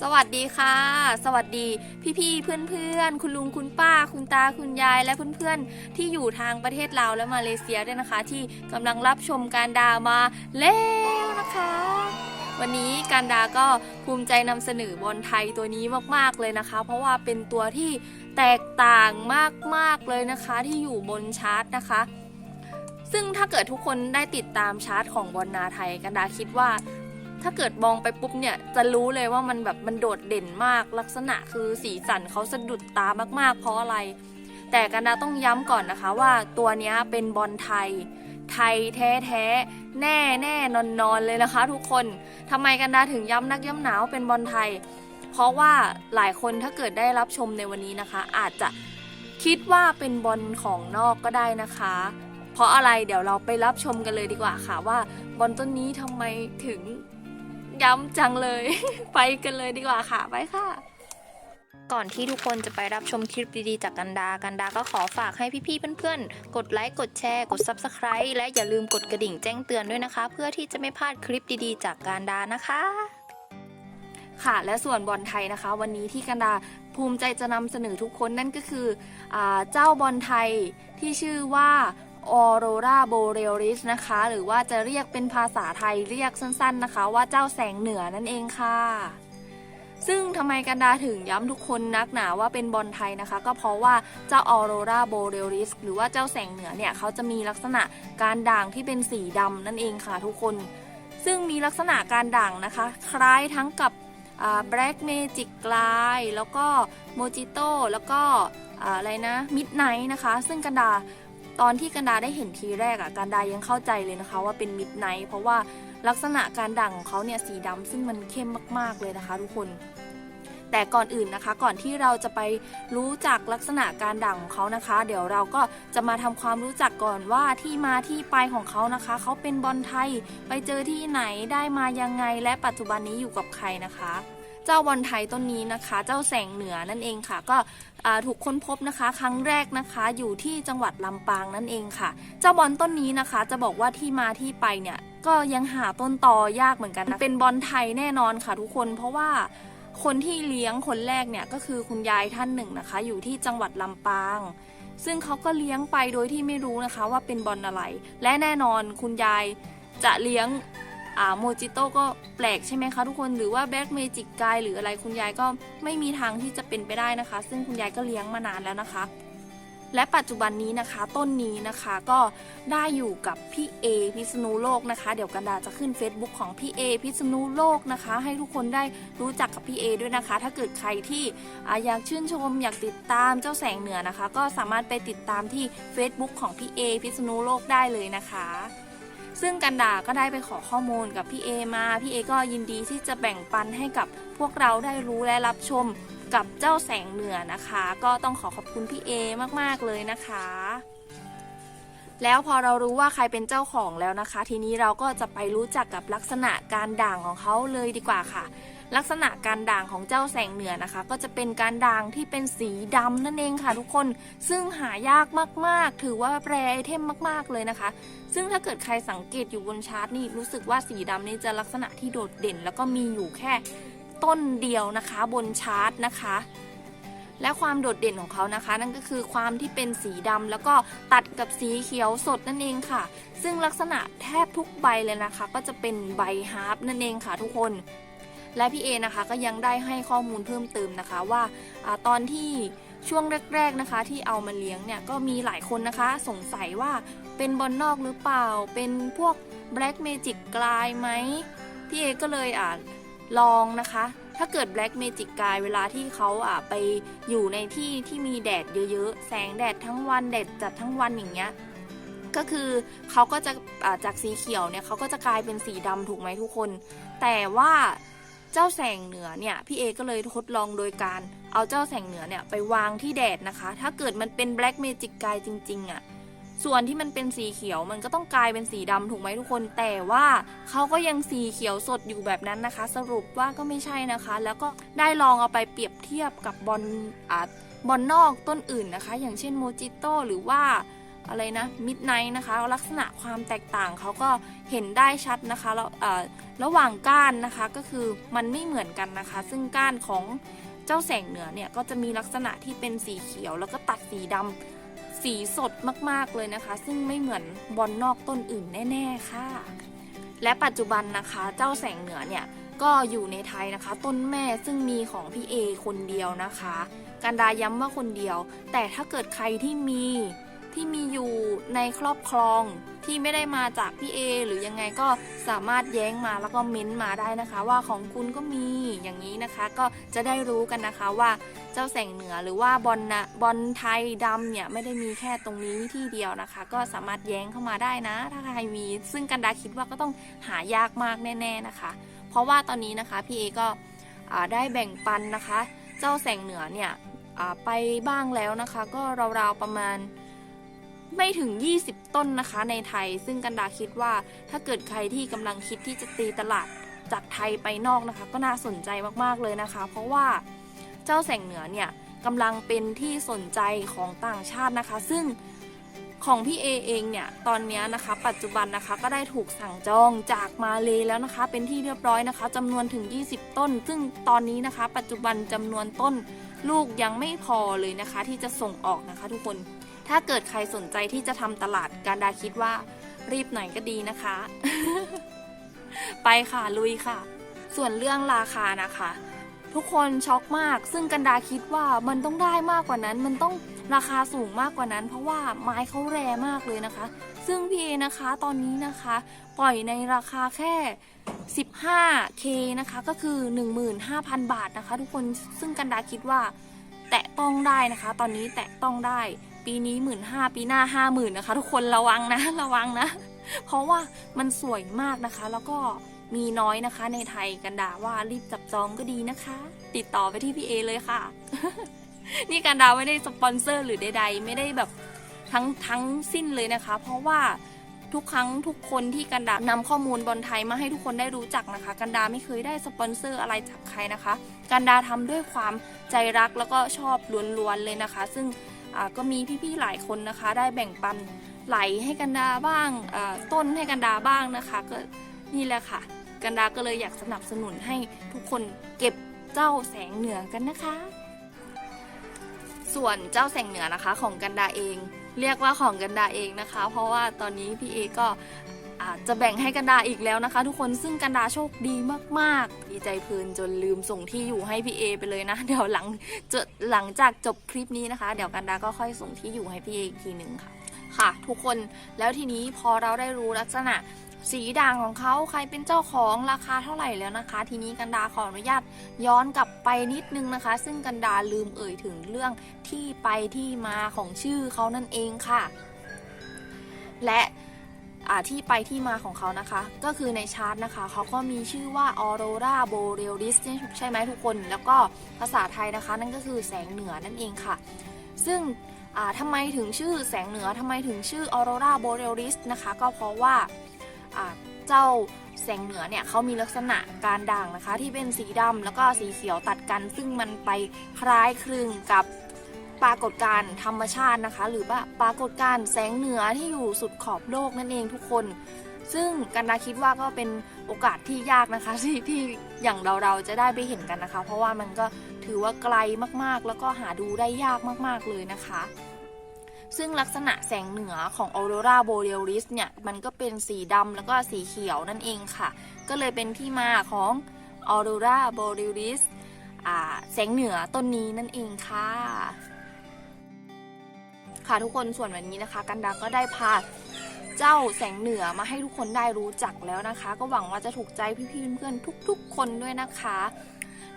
สวัสดีค่ะ สวัสดีพี่ๆเพื่อนๆ คุณลุงคุณป้า คุณตาคุณยายและเพื่อนๆ ที่อยู่ทางประเทศลาวและมาเลเซียด้วยนะคะ ที่กำลังรับชมการดามาแล้วนะคะ วันนี้การดาก็ภูมิใจนำเสนอบอลไทยตัวนี้มากๆเลยนะคะ เพราะว่าเป็นตัวที่แตกต่างมากๆเลยนะคะ ที่อยู่บนชาร์ตนะคะ ซึ่งถ้าเกิดทุกคนได้ติดตามชาร์ตของบอลนาไทยกันดาคิดว่า ถ้าเกิดมองไปปุ๊บเนี่ยจะรู้เลยว่ามันแบบมันโดดเด่นมาก ลักษณะคือสีสันเขาสะดุดตามากๆ เพราะอะไร แต่กันดาต้องย้ำก่อนนะคะว่าตัวนี้เป็นบอลไทย ไทยแท้ๆแน่แน่นอนนอนๆเลยนะคะ ทุกคนทำไมกันดาถึงย้ำนักย้ำหนาวเป็นบอลไทย เพราะว่าหลายคนถ้าเกิดได้รับชมในวันนี้นะคะ อาจจะคิดว่าเป็นบอลของนอกก็ได้นะคะ เพราะอะไรเดี๋ยวเราไปรับชมกันเลยดีกว่าค่ะว่าบอลต้นนี้ทำไมถึง ย้ำจังเลย ไปกันเลยดีกว่าค่ะ ไปค่ะ ก่อนที่ทุกคนจะไปรับชมคลิปดีๆจากกันดา กันดาก็ขอฝากให้พี่ๆเพื่อนๆ กดไลค์ กดแชร์ กด Subscribe และอย่าลืมกดกระดิ่งแจ้งเตือนด้วยนะคะ เพื่อที่จะไม่พลาดคลิปดีๆ จากกันดานะคะค่ะและส่วนบอลไทยนะคะ วันนี้ที่กันดาภูมิใจจะนำเสนอทุกคนนั่นก็คืออาเจ้าบอลไทยที่ชื่อว่า ออโรราโบเรลิสนะคะ หรือว่าจะเรียกเป็นภาษาไทยเรียกสั้นๆนะคะ ว่าเจ้าแสงเหนือนั่นเองค่ะ ซึ่งทำไมกันดาถึงย้ำทุกคนนักหนาว่าเป็นบอลไทยนะคะ ก็เพราะว่าเจ้าออโรราโบเรลิสหรือว่าเจ้าแสงเหนือเนี่ยเขาจะมีลักษณะการด่างที่เป็นสีดำนั่นเองค่ะทุกคน ซึ่งมีลักษณะการด่างนะคะ คล้ายทั้งกับแบล็กเมจิกกลายแล้วก็โมจิโต้แล้วก็อ่าอะไรนะมิดไนท์นะคะ ซึ่งกันดา ตอนที่กันดาได้เห็นทีแรกอะกันดายังเข้าใจเลยนะคะว่าเป็นมิดไนท์เพราะว่าลักษณะการด่างของเขาเนี่ยสีดำซึ่งมันเข้มมากๆเลยนะคะ ทุกคนแต่ก่อนอื่นนะคะก่อนที่เราจะไปรู้จักลักษณะการด่างของเขานะคะ เดี๋ยวเราก็จะมาทำความรู้จักก่อนว่าที่มาที่ไปของเขานะคะ เขาเป็นบอลไทยไปเจอที่ไหนได้มายังไง และปัจจุบันนี้อยู่กับใครนะคะ เจ้าบอลไทยต้นนี้นะคะ เจ้าแสงเหนือนั่นเองค่ะ ก็ถูกค้นพบนะคะครั้งแรกนะคะอยู่ที่จังหวัดลำปางนั่นเองค่ะ เจ้าบอลต้นนี้นะคะ จะบอกว่าที่มาที่ไปเนี่ยก็ยังหาต้นตอยากเหมือนกันนะเป็นบอลไทยแน่นอนค่ะทุกคนเพราะว่าคนที่เลี้ยงคนแรกเนี่ยก็คือคุณยายท่านหนึ่งนะคะ อยู่ที่จังหวัดลำปาง ซึ่งเขาก็เลี้ยงไปโดยที่ไม่รู้นะคะว่าเป็นบอลอะไร และแน่นอนคุณยายจะเลี้ยง อ่าโมจิโต้ก็แปลกใช่ไหมคะทุกคนหรือว่าแบล็กเมจิกกายหรืออะไรคุณยายก็ไม่มีทางที่จะเป็นไปได้นะคะ ซึ่งคุณยายก็เลี้ยงมานานแล้วนะคะ และปัจจุบันนี้นะคะ ต้นนี้นะคะก็ได้อยู่กับพี่เอพิษณุโลกนะคะ เดี๋ยวกันดาจะขึ้น Facebook ของพี่เอพิษณุโลกนะคะ ให้ทุกคนได้รู้จักกับพี่เอด้วยนะคะ ถ้าเกิดใครที่อาอยากชื่นชม อยากติดตามเจ้าแสงเหนือนะคะ ก็สามารถไปติดตามที่ Facebook ของพี่เอพิษณุโลกได้เลยนะคะ ซึ่งกันดาก็ได้ไปขอข้อมูลกับพี่เอมา พี่เอก็ยินดีที่จะแบ่งปันให้กับพวกเราได้รู้และรับชมกับเจ้าแสงเหนือนะคะ ก็ต้องขอขอบคุณพี่เอมากๆเลยนะคะ แล้วพอเรารู้ว่าใครเป็นเจ้าของแล้วนะคะ ทีนี้เราก็จะไปรู้จักกับลักษณะการด่างของเขาเลยดีกว่าค่ะ ลักษณะการด่างของเจ้าแสงเหนือนะคะ ก็จะเป็นการด่างที่เป็นสีดำนั่นเองค่ะทุกคนซึ่งหายากมากๆ ถือว่าแปรไอเทมมากๆเลยนะคะ ซึ่งถ้าเกิดใครสังเกตอยู่บนชาร์ตนี่รู้สึกว่าสีดำนี่จะลักษณะที่โดดเด่น แล้วก็มีอยู่แค่ต้นเดียวนะคะบนชาร์ตนะคะและความโดดเด่นของเขานะคะ นั่นก็คือความที่เป็นสีดำแล้วก็ตัดกับสีเขียวสดนั่นเองค่ะ ซึ่งลักษณะแทบทุกใบเลยนะคะ ก็จะเป็นใบฮาร์ปนั่นเองค่ะทุกคน และพี่เอนะคะก็ยังได้ให้ข้อมูลเพิ่มเติมนะคะว่าอตอนที่ช่วงแรก ๆนะคะ ที่เอามาเลี้ยงเนี่ยก็มีหลายคนนะคะ สงสัยว่าเป็นบอลนอกหรือเปล่า เป็นพวก Black Magic กลายไหมพี่เอก็เลยอ่าลองนะคะ ถ้าเกิด Black Magic กายเวลาที่เขาอ่าไปอยู่ในที่ที่มีแดดเยอะๆ แสงแดดทั้งวันแดดจัดทั้งวันอย่างเงี้ย ก็คือเขาก็จะจากสีเขียวเนี่ยเขาก็จะกลายเป็นสีดำถูกไหมทุกคน แต่ว่า เจ้าแสงเหนือเนี่ยพี่เอก็เลยทดลองโดยการเอาเจ้าแสงเหนือเนี่ยไปวางที่แดดนะคะ ถ้าเกิดมันเป็น Black Magic กายจริงๆอะ่ะส่วนที่มันเป็นสีเขียวมันก็ต้องกลายเป็นสีดำถูกไหมทุกคน แต่ว่าเขาก็ยังสีเขียวสดอยู่แบบนั้นนะคะ สรุปว่าก็ไม่ใช่นะคะ แล้วก็ได้ลองเอาไปเปรียบเทียบกับบอลอ่าบอลนอกต้นอื่นนะคะ อย่างเช่นโมจิโต้หรือว่า อะไรนะมิดไนท์นะคะ ลักษณะความแตกต่างเขาก็เห็นได้ชัดนะคะแล้วระหว่างก้านนะคะก็คือมันไม่เหมือนกันนะคะ ซึ่งก้านของเจ้าแสงเหนือเนี่ยก็จะมีลักษณะที่เป็นสีเขียว แล้วก็ตัดสีดำสีสดมากๆเลยนะคะ ซึ่งไม่เหมือนบอลนอกต้นอื่นแน่ๆค่ะ และปัจจุบันนะคะเจ้าแสงเหนือเนี่ยก็อยู่ในไทยนะคะ ต้นแม่ซึ่งมีของพี่เอคนเดียวนะคะ การดาย้ำว่าคนเดียว แต่ถ้าเกิดใครที่มี ที่มีอยู่ในครอบครองที่ไม่ได้มาจากพี่เอหรือยังไงก็สามารถแย้งมาแล้วก็เม้นต์มาได้นะคะ ว่าของคุณก็มีอย่างนี้นะคะ ก็จะได้รู้กันนะคะว่าเจ้าแสงเหนือหรือว่าบอลนะบอลไทยดำเนี่ยไม่ได้มีแค่ตรงนี้ที่เดียวนะคะ ก็สามารถแย้งเข้ามาได้นะ ถ้าใครมีซึ่งกันดาคิดว่าก็ต้องหายากมากแน่ ๆนะคะ เพราะว่าตอนนี้นะคะพี่เอก็ได้แบ่งปันนะคะ เจ้าแสงเหนือเนี่ยไปบ้างแล้วนะคะ ก็ราวๆประมาณ ไม่ถึง 20 ต้นนะคะในไทย ซึ่งกันดาคิดว่าถ้าเกิดใครที่กำลังคิดที่จะตีตลาดจากไทยไปนอกนะคะ ก็น่าสนใจมากๆเลยนะคะ เพราะว่าเจ้าแสงเหนือเนี่ยกำลังเป็นที่สนใจของต่างชาตินะคะ ซึ่งของพี่เอเองเนี่ยตอนนี้นะคะ ปัจจุบันนะคะก็ได้ถูกสั่งจองจากมาเลแล้วนะคะ เป็นที่เรียบร้อยนะคะจำนวนถึง 20 ต้น ซึ่งตอนนี้นะคะ ปัจจุบันจำนวนต้นลูกยังไม่พอเลยนะคะ ที่จะส่งออกนะคะทุกคน ถ้าเกิดใครสนใจที่จะทำตลาดการดาคิดว่า รีบหน่อยก็ดีนะคะ ไปค่ะลุยค่ะ ส่วนเรื่องราคานะคะ ทุกคนช็อกมาก ซึ่งกันดาคิดว่ามันต้องได้มากกว่านั้น มันต้องราคาสูงมากกว่านั้น เพราะว่าไม้เขาแรงมากเลยนะคะ ซึ่งพี่เอนะคะตอนนี้นะคะ ปล่อยในราคาแค่ 15k นะคะ ก็คือ 15,000 บาทนะคะ ทุกคนซึ่งกันดาคิดว่า แตะต้องได้นะคะ ตอนนี้แตะต้องได้ ปีนี้1 5ื่นห้าปีหน้า50,000นนะคะ ทุกคนระวังนะระวังนะ เพราะว่ามันสวยมากนะคะ แล้วก็มีน้อยนะคะ ในไทยกันดาว่ารีบจับจองก็ดีนะคะ ติดต่อไปที่พี่เอเลยค่ะ นี่กันดาไม่ได้สปอนเซอร์หรือใด ๆ ไม่ได้แบบทั้งทั้งสิ้นเลยนะคะ เพราะว่าทุกครั้งทุกคนที่กันดานำข้อมูลบอลไทยมาให้ทุกคนได้รู้จักนะคะ กันดาไม่เคยได้สปอนเซอร์อะไรจากใครนะคะ กันดาทำด้วยความใจรักแล้วก็ชอบล้วนๆเลยนะคะ ซึ่ง ก็มีพี่ๆหลายคนนะคะ ได้แบ่งปันไหลให้กันดาบ้างต้นให้กันดาบ้างนะคะก็นี่แหละค่ะ กันดาก็เลยอยากสนับสนุนให้ทุกคนเก็บเจ้าแสงเหนือกันนะคะ ส่วนเจ้าแสงเหนือนะคะของกันดาเอง เรียกว่าของกันดาเองนะคะ เพราะว่าตอนนี้พี่เอก็ อาจจะแบ่งให้กันดาอีกแล้วนะคะ ทุกคนซึ่งกันดาโชคดีมากๆ ดีใจเพลินจนลืมส่งที่อยู่ให้พี่เอไปเลยนะ เดี๋ยวหลังจะหลังจากจบคลิปนี้นะคะ เดี๋ยวกันดาก็ค่อยส่งที่อยู่ให้พี่เออีกทีหนึ่งค่ะ ค่ะ ทุกคนแล้วทีนี้พอเราได้รู้ลักษณะสีด่างของเขาใครเป็นเจ้าของราคาเท่าไหร่แล้วนะคะ ทีนี้กันดาขออนุญาตย้อนกลับไปนิดนึงนะคะ ซึ่งกันดาลืมเอ่ยถึงเรื่องที่ไปที่มาของชื่อเขานั่นเองค่ะ และ ที่ไปที่มาของเขานะคะ ก็คือในชาร์ตนะคะเขาก็มีชื่อว่า Aurora Borealis ใช่ไหมทุกคน แล้วก็ภาษาไทยนะคะ นั่นก็คือแสงเหนือนั่นเองค่ะ ซึ่งอ่าทำไมถึงชื่อแสงเหนือทำไมถึงชื่อ Aurora Borealis นะคะ ก็เพราะว่าอ่าเจ้าแสงเหนือเนี่ยเขามีลักษณะการด่างนะคะ ที่เป็นสีดำแล้วก็สีเขียวตัดกัน ซึ่งมันไปคล้ายคลึงกับ ปรากฏการณ์ธรรมชาตินะคะ หรือว่าปรากฏการณ์แสงเหนือที่อยู่สุดขอบโลกนั่นเองทุกคน ซึ่งกันดาคิดว่าก็เป็นโอกาสที่ยากนะคะที่ที่อย่างเราเราจะได้ไปเห็นกันนะคะ เพราะว่ามันก็ถือว่าไกลมากๆ แล้วก็หาดูได้ยากมากๆเลยนะคะซึ่งลักษณะแสงเหนือของ Aurora Borealis เนี่ย มันก็เป็นสีดำแล้วก็สีเขียวนั่นเองค่ะ ก็เลยเป็นที่มาของ Aurora Borealis อ่าแสงเหนือต้นนี้นั่นเองค่ะ ค่ะทุกคนส่วนวันนี้นะคะ กันดาก็ได้พาเจ้าแสงเหนือมาให้ทุกคนได้รู้จักแล้วนะคะ ก็หวังว่าจะถูกใจพี่ๆเพื่อนๆทุก ๆ คนด้วยนะคะ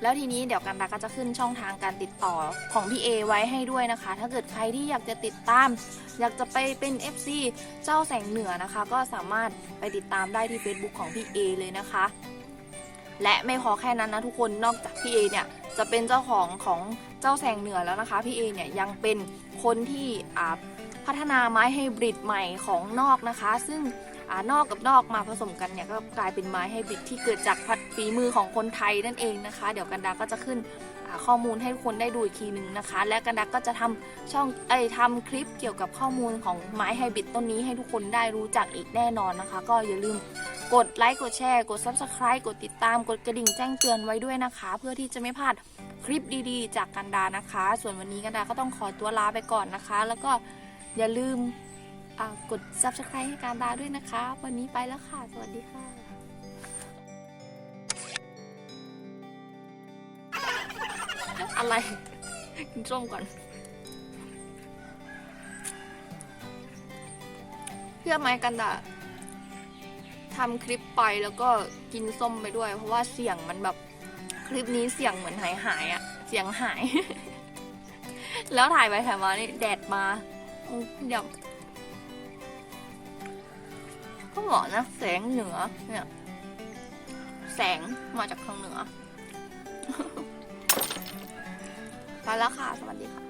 แล้วทีนี้เดี๋ยวกันดาก็จะขึ้นช่องทางการติดต่อของพี่เอไว้ให้ด้วยนะคะ ถ้าเกิดใครที่อยากจะติดตาม อยากจะไปเป็น FC เจ้าแสงเหนือนะคะ ก็สามารถไปติดตามได้ที่ Facebook ของพี่เอเลยนะคะ และไม่พอแค่นั้นนะทุกคนนอกจากพี่เอเนี่ย จะเป็นเจ้าของของเจ้าแสงเหนือแล้วนะคะ พี่เอเนี่ยยังเป็นคนที่อ่าพัฒนาไม้ไฮบริดใหม่ของนอกนะคะ ซึ่งอานอกกับนอกมาผสมกันเนี่ยก็กลายเป็นไม้ไฮบริดที่เกิดจากพัดฝีมือของคนไทยนั่นเองนะคะ เดี๋ยวกันดาก็จะขึ้นข้อมูลให้ทุกคนได้ดูอีกทีหนึ่งนะคะ และกันดาก็จะทำช่องเอ้ทำคลิปเกี่ยวกับข้อมูลของไม้ไฮบริดต้นนี้ให้ทุกคนได้รู้จักอีกแน่นอนนะคะ ก็อย่าลืม กดไลค์กดแชร์ กด Subscribe กดติดตามกดกระดิ่งแจ้งเตือนไว้ด้วยนะคะ เพื่อที่จะไม่พลาดคลิปดีๆ จากกันดานะคะ ส่วนวันนี้กันดาก็ต้องขอตัวลาไปก่อนนะคะ แล้วก็อย่าลืมกด Subscribe ให้กันดาด้วยนะคะ วันนี้ไปแล้วค่ะ สวัสดีค่ะอะไรกินส้มก่อนเพื่อไม้กันดา ทำคลิปไปแล้วก็กินส้มไปด้วย เพราะว่าเสียงมันแบบคลิปนี้เสียงเหมือนหายหายอะเสียงหาย แล้วถ่ายไปถ่ายมานี่แดดมาอืมเดี๋ยวก็เหมาะนะแสงเหนือเนี่ยแสงมาจากทางเหนือไปแล้วค่ะ สวัสดีค่ะ